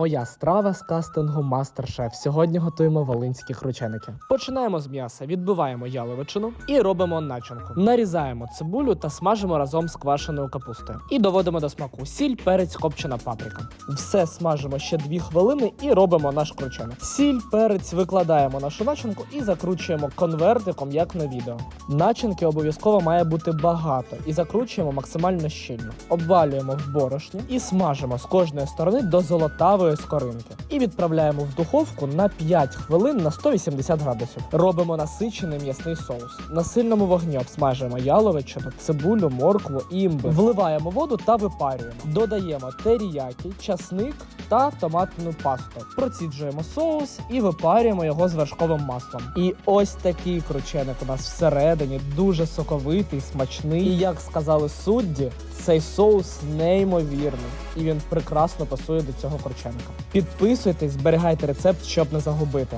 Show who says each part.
Speaker 1: Моя страва з кастингу Мастер-Шеф. Сьогодні готуємо волинські крученики. Починаємо з м'яса, відбиваємо яловичину і робимо начинку. Нарізаємо цибулю та смажимо разом з квашеною капустою. І доводимо до смаку сіль, перець, копчена паприка. Все смажимо ще 2 хвилини і робимо наш крученик. Сіль, перець, викладаємо нашу начинку і закручуємо конвертиком, як на відео. Начинки обов'язково має бути багато і закручуємо максимально щільно. Обвалюємо в борошні і смажимо з кожної сторони до золотавої скоринки. І відправляємо в духовку на 5 хвилин на 180 градусів. Робимо насичений м'ясний соус. На сильному вогні обсмажуємо яловичину, цибулю, моркву і імбир. Вливаємо воду та випарюємо. Додаємо теріякі, часник та томатну пасту. Проціджуємо соус і випарюємо його з вершковим маслом. І ось такий крученик у нас всередині дуже соковитий, смачний. І як сказали судді, цей соус неймовірний, і він прекрасно пасує до цього корченка. Підписуйтесь, зберігайте рецепт, щоб не загубити.